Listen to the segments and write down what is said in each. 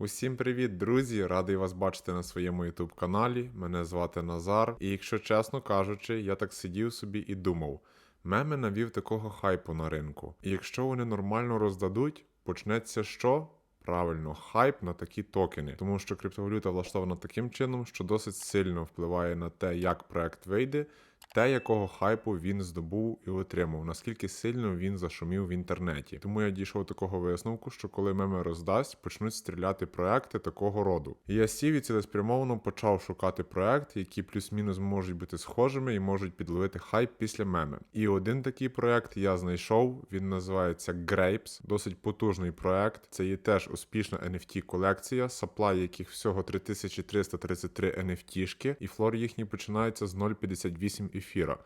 Усім привіт, друзі! Радий вас бачити на своєму YouTube каналі. Мене звати Назар. І якщо чесно кажучи, я так сидів собі і думав: меми навів такого хайпу на ринку. І якщо вони нормально роздадуть, почнеться що? Правильно, хайп на такі токени, тому що криптовалюта влаштована таким чином, що досить сильно впливає на те, як проект вийде, те, якого хайпу він здобув і отримав, наскільки сильно він зашумів в інтернеті. Тому я дійшов такого висновку, що коли меми роздасть, почнуть стріляти проекти такого роду. І я сів і цілеспрямовано почав шукати проекти, які плюс-мінус можуть бути схожими і можуть підловити хайп після меми. І один такий проект я знайшов. Він називається Grapes, досить потужний проект. Це є теж успішна NFT колекція, саплай яких всього 3333 NFT-шки, і флор їхній починається з 0,58 ефіра.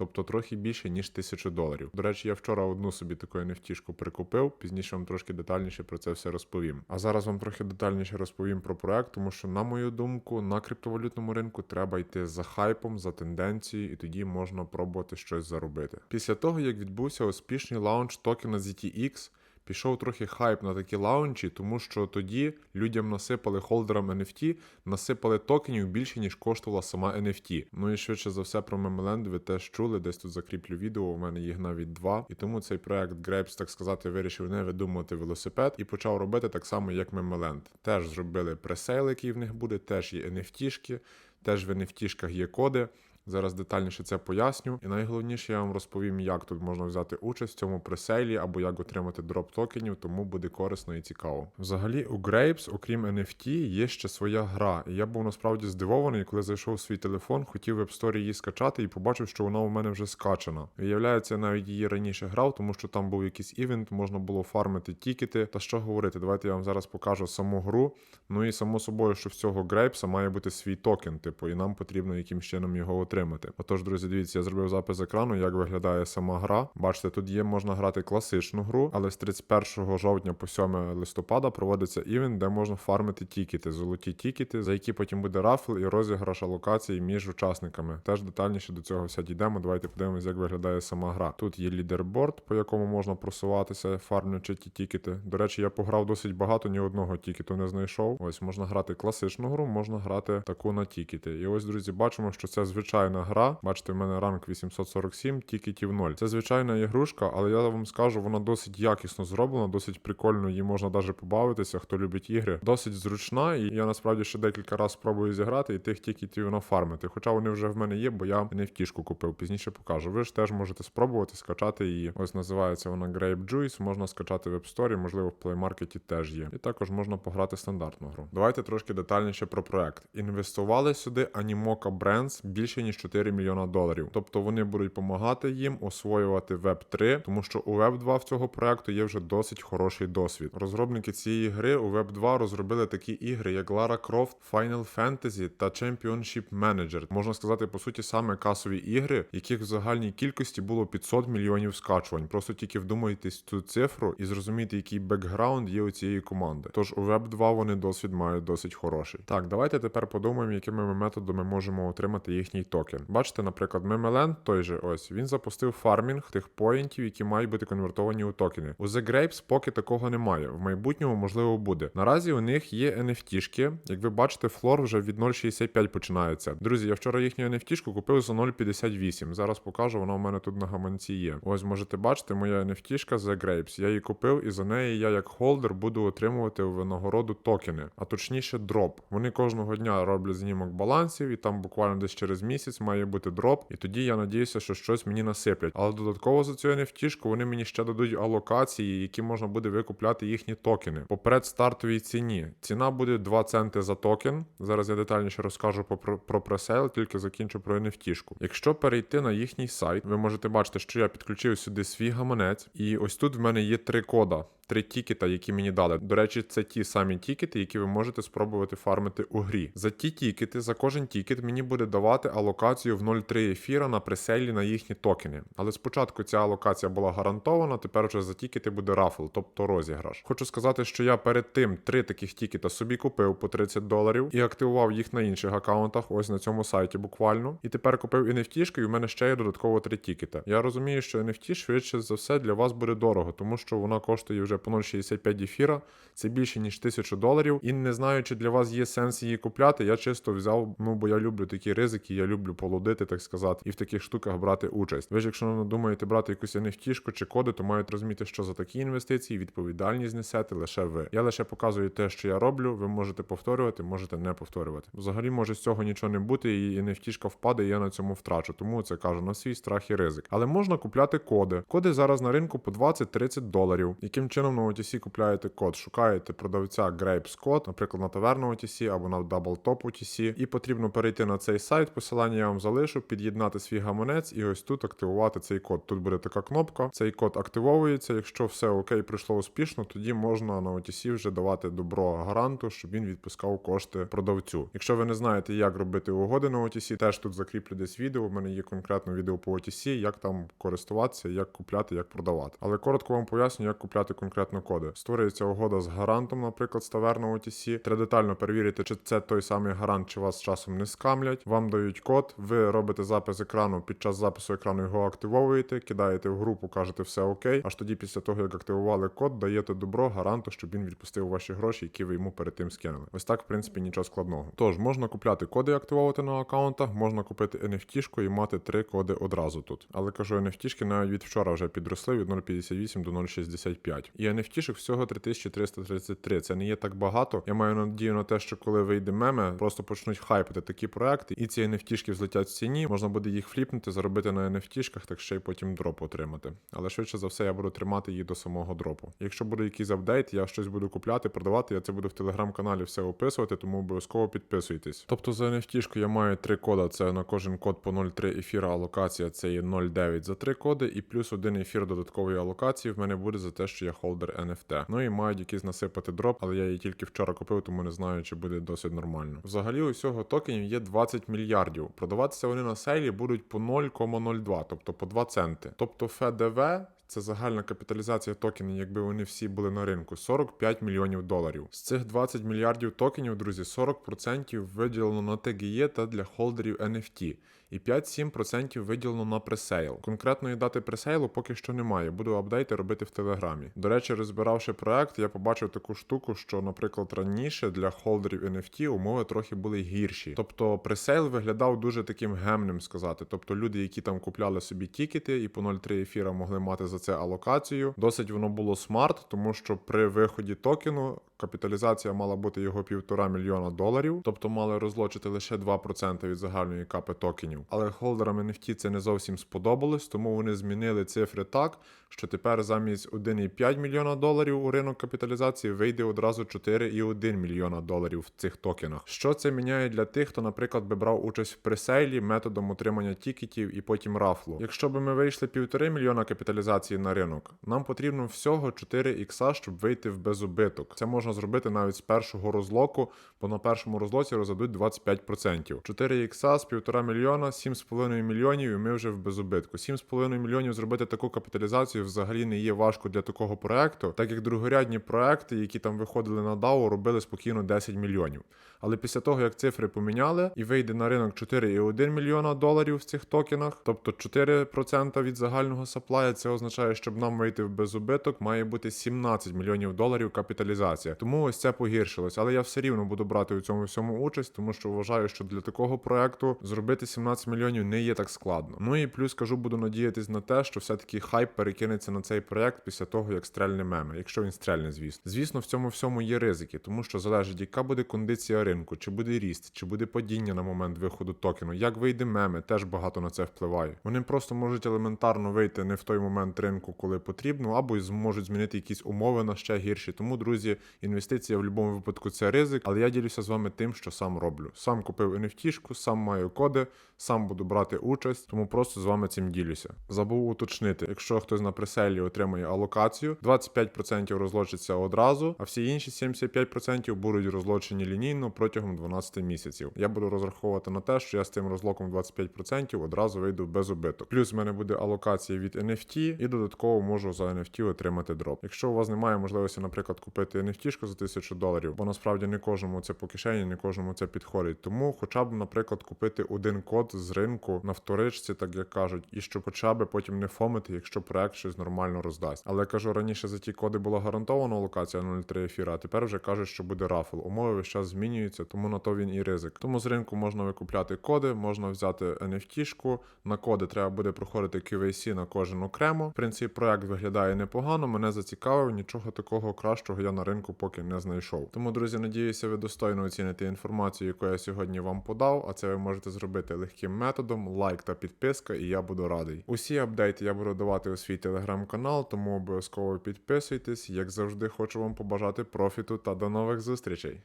Тобто трохи більше, ніж 1000 доларів. До речі, я вчора одну собі таку NFT-шку прикупив, пізніше вам трошки детальніше про це все розповім. А зараз вам трохи детальніше розповім про проект, тому що, на мою думку, на криптовалютному ринку треба йти за хайпом, за тенденцією, і тоді можна пробувати щось заробити. Після того, як відбувся успішний лаунч токена ZTX, Пішов трохи хайп на такі лаунчі, тому що тоді людям насипали холдерам NFT, насипали токенів більше, ніж коштувала сама NFT. Ну і швидше за все про Memeland ви теж чули, десь тут закріплю відео. У мене їх навіть два. І тому цей проект Grapes, так сказати, вирішив не видумувати велосипед і почав робити так само, як Memeland. Теж зробили пресейл, який в них буде, теж є NFT-шки, теж в NFT-шках є коди. Зараз детальніше це поясню. І найголовніше я вам розповім, як тут можна взяти участь в цьому пресейлі або як отримати дроп токенів, тому буде корисно і цікаво. Взагалі, у Grapes, окрім NFT, є ще своя гра. І я був насправді здивований, коли зайшов в свій телефон, хотів в App Store її скачати і побачив, що вона у мене вже скачана. Виявляється, я навіть її раніше грав, тому що там був якийсь івент, можна було фармити тікети. Та що говорити, давайте я вам зараз покажу саму гру. Ну і само собою, що в цього Grapes має бути свій токен, типу, і нам потрібно якимсь чином його отримати отримати. Отож, друзі, дивіться, я зробив запис екрану, як виглядає сама гра. Бачите, тут є можна грати класичну гру, але з 31 жовтня по 7 листопада проводиться івент, де можна фармити тікети, золоті тікети, за які потім буде рафл і розіграш алокацій між учасниками. Теж детальніше до цього все дійдемо. Давайте подивимося, як виглядає сама гра. Тут є лідерборд, по якому можна просуватися, фармлячи ті тікети. До речі, я пограв досить багато, ні одного тікету не знайшов. Ось можна грати класичну гру, можна грати таку на тікети. І ось, друзі, бачимо, що це звичайна гра. Бачите, в мене ранг 847, тікетів 0. Це звичайна ігрушка, але я вам скажу, вона досить якісно зроблена, досить прикольно, її можна навіть побавитися, хто любить ігри. Досить зручна, і я насправді ще декілька разів спробую зіграти і тих тікетів нафармити. Хоча вони вже в мене є, бо я не втішку купив, пізніше покажу. Ви ж теж можете спробувати скачати її. Ось називається вона Grape Juice, можна скачати в App Store, можливо, в Play Market теж є. І також можна пограти стандартну гру. Давайте трошки детальніше про проект. Інвестували сюди Animoca Brands більше ніж 4 мільйона доларів. Тобто вони будуть допомагати їм освоювати Web 3, тому що у Web 2 в цього проекту є вже досить хороший досвід. Розробники цієї гри у Web 2 розробили такі ігри, як Lara Croft, Final Fantasy та Championship Manager. Можна сказати, по суті, саме касові ігри, яких в загальній кількості було 500 мільйонів скачувань. Просто тільки вдумайтесь цю цифру і зрозуміти, який бекграунд є у цієї команди. Тож у Web 2 вони досвід мають досить хороший. Так, давайте тепер подумаємо, якими ми методами можемо отримати їхній токен. Бачите, наприклад, Memeland той же ось він запустив фармінг тих поінтів, які мають бути конвертовані у токени. У The Grapes поки такого немає. В майбутньому можливо буде. Наразі у них є NFT-шки. Як ви бачите, флор вже від 0,65 починається. Друзі, я вчора їхню NFT-шку купив за 0,58. Зараз покажу, вона у мене тут на гаманці є. Ось можете бачити, моя NFT-шка The Grapes. Я її купив, і за неї я як холдер буду отримувати у винагороду токени, а точніше дроп. Вони кожного дня роблять знімок балансів, і там буквально десь через місяць має бути дроп. І тоді я надіюся, що щось мені насиплять. Але додатково за цю NFT вони мені ще дадуть алокації, які можна буде викупляти їхні токени. По предстартовій ціні. Ціна буде 2 центи за токен. Зараз я детальніше розкажу про, про пресейл, тільки закінчу про NFT. Якщо перейти на їхній сайт, ви можете бачити, що я підключив сюди свій гаманець, і ось тут в мене є три кода три тікета, які мені дали. До речі, це ті самі тікети, які ви можете спробувати фармити у грі. За ті тікети, за кожен тікет мені буде давати алокацію в 0,3 ефіра на преселі на їхні токени. Але спочатку ця алокація була гарантована, тепер вже за тікети буде рафл, тобто розіграш. Хочу сказати, що я перед тим три таких тікета собі купив по 30 доларів і активував їх на інших аккаунтах, ось на цьому сайті буквально. І тепер купив NFT, і в мене ще є додатково три тікета. Я розумію, що NFT швидше за все для вас буде дорого, тому що вона коштує вже по 0,65 ефіра. Це більше ніж 1000 доларів. І не знаю, чи для вас є сенс її купляти. Я чисто взяв, ну бо я люблю такі ризики, я люблю полудити, так сказати, і в таких штуках брати участь. Ви ж, якщо думаєте брати якусь NFT чи коди, то мають розуміти, що за такі інвестиції відповідальність несете лише ви. Я лише показую те, що я роблю. Ви можете повторювати, можете не повторювати. Взагалі може з цього нічого не бути, і NFT впаде, і я на цьому втрачу. Тому це кажу на свій страх і ризик. Але можна купляти коди. Коди зараз на ринку по 20-30 доларів. Яким чином на OTC купляєте код? Шукаєте продавця Grapes код, наприклад, на таверну OTC або на Double-Top OTC, і потрібно перейти на цей сайт. Посилання я вам залишу, під'єднати свій гаманець і ось тут активувати цей код. Тут буде така кнопка. Цей код активовується. Якщо все окей, пройшло успішно, тоді можна на OTC вже давати добро гаранту, щоб він відпускав кошти продавцю. Якщо ви не знаєте, як робити угоди на OTC, теж тут закріплю десь відео. У мене є конкретно відео по OTC, як там користуватися, як купляти, як продавати. Але коротко вам поясню, як купляти конкретно коди. Створюється угода з гарантом, наприклад, з таверного OTC. Треба детально перевірити, чи це той самий гарант, чи вас часом не скамлять. Вам дають код, ви робите запис екрану. Під час запису екрану його активовуєте, кидаєте в групу, кажете все окей. Аж тоді, після того, як активували код, даєте добро гаранту, щоб він відпустив ваші гроші, які ви йому перед тим скинули. Ось так, в принципі, нічого складного. Тож можна купляти коди, і активовувати на аккаунтах, можна купити NFT-шку і мати три коди одразу тут. Але кажу, NFT-шки навіть від вчора вже підросли від 0,58 до 0,65. І NFT-шок всього 3333. Це не є так багато. Я маю надію на те, що коли вийде меме, просто почнуть хайпити такі проекти, і ці NFT-шки взлетять в ціні. Можна буде їх фліпнути, заробити на NFT-шках, так ще й потім дроп отримати. Але швидше за все, я буду тримати її до самого дропу. Якщо буде якийсь апдейт, я щось буду купляти, продавати. Я це буду в телеграм-каналі все описувати, тому обов'язково підписуйтесь. Тобто за NFT я маю три кода. Це на кожен код по 0,3 ефіра алокація, це є 0,9 за три коди, і плюс один ефір додаткової алокації в мене буде за те, що я холдер NFT. Ну і мають якийсь насипати дроп, але я її тільки вчора купив, тому не знаю, чи буде досить нормально. Взагалі, усього токенів є 20 мільярдів. Продаватися вони на сейлі будуть по 0,02, тобто по 2 центи. Тобто ФДВ це загальна капіталізація токенів, якби вони всі були на ринку 45 мільйонів доларів. З цих 20 мільярдів токенів, друзі, 40% виділено на ТГЄ та для холдерів NFT. І 5-7% виділено на пресейл. Конкретної дати пресейлу поки що немає. Буду апдейти робити в телеграмі. До речі, розбиравши проект, я побачив таку штуку, що, наприклад, раніше для холдерів NFT умови трохи були гірші. Тобто пресейл виглядав дуже таким гемним сказати. Тобто люди, які там купляли собі тікети і по 0,3 ефіра могли мати за це алокацію. Досить воно було смарт, тому що при виході токену. Капіталізація мала бути його півтора мільйона доларів, тобто мали розлочити лише 2% від загальної капи токенів. Але холдерам NFT це не зовсім сподобалось, тому вони змінили цифри так, що тепер замість 1,5 мільйона доларів у ринок капіталізації вийде одразу 4,1 мільйона доларів в цих токенах. Що це міняє для тих, хто, наприклад, би брав участь в пресейлі методом отримання тікетів і потім рафлу? Якщо би ми вийшли півтори мільйона капіталізації на ринок, нам потрібно всього 4 ікса, щоб вийти в безубиток. Це можна зробити навіть з першого розлоку, бо на першому розлоці роздадуть 25%. 4 ікса з півтора мільйона, 7,5 мільйонів, і ми вже в безубитку. 7,5 мільйонів зробити таку капіталізацію взагалі не є важко для такого проекту, так як другорядні проекти, які там виходили на DAO, робили спокійно 10 мільйонів. Але після того, як цифри поміняли, і вийде на ринок 4,1 мільйона доларів в цих токенах, тобто 4% від загального саплая, це означає, щоб нам вийти в безубиток, має бути 17 мільйонів доларів капіталізація. Тому ось це погіршилось. Але я все рівно буду брати у цьому всьому участь, тому що вважаю, що для такого проекту зробити 17 мільйонів не є так складно. Ну і плюс кажу, буду надіятись на те, що все-таки хайп перекинеться на цей проект після того, як стрельне меми, якщо він стрельне, звісно. Звісно, в цьому всьому є ризики, тому що залежить, яка буде кондиція чи буде ріст, чи буде падіння на момент виходу токену, як вийде меми, теж багато на це впливає. Вони просто можуть елементарно вийти не в той момент ринку, коли потрібно, або зможуть змінити якісь умови на ще гірші. Тому, друзі, інвестиція в будь-якому випадку це ризик, але я ділюся з вами тим, що сам роблю. Сам купив NFT-шку, сам маю коди, сам буду брати участь, тому просто з вами цим ділюся. Забув уточнити, якщо хтось на преселі отримає алокацію, 25% розлочиться одразу, а всі інші 75% будуть розлочені лінійно протягом 12 місяців. Я буду розраховувати на те, що я з цим розлоком 25% одразу вийду без убиток. Плюс в мене буде алокація від NFT, і додатково можу за NFT отримати дроп. Якщо у вас немає можливості, наприклад, купити NFT за 1000 доларів, бо насправді не кожному це по кишені, не кожному це підходить. Тому, хоча б, наприклад, купити один код з ринку на вторичці, так як кажуть, і щоб хоча б потім не фомити, якщо проект щось нормально роздасть. Але кажу, раніше за ті коди була гарантована локація 0.3 ефіра, а тепер вже кажуть, що буде рафл. Умови весь час змінюються, тому на то він і ризик. Тому з ринку можна викупляти коди, можна взяти NFT-шку. На коди треба буде проходити QVC на кожен окремо. В принципі, проект виглядає непогано. Мене зацікавив, нічого такого кращого я на ринку поки не знайшов. Тому, друзі, надіюся, ви достойно оціните інформацію, яку я сьогодні вам подав. А це ви можете зробити легким методом, лайк та підписка, і я буду радий. Усі апдейти я буду давати у свій телеграм-канал, тому обов'язково підписуйтесь. Як завжди, хочу вам побажати профіту та до нових зустрічей.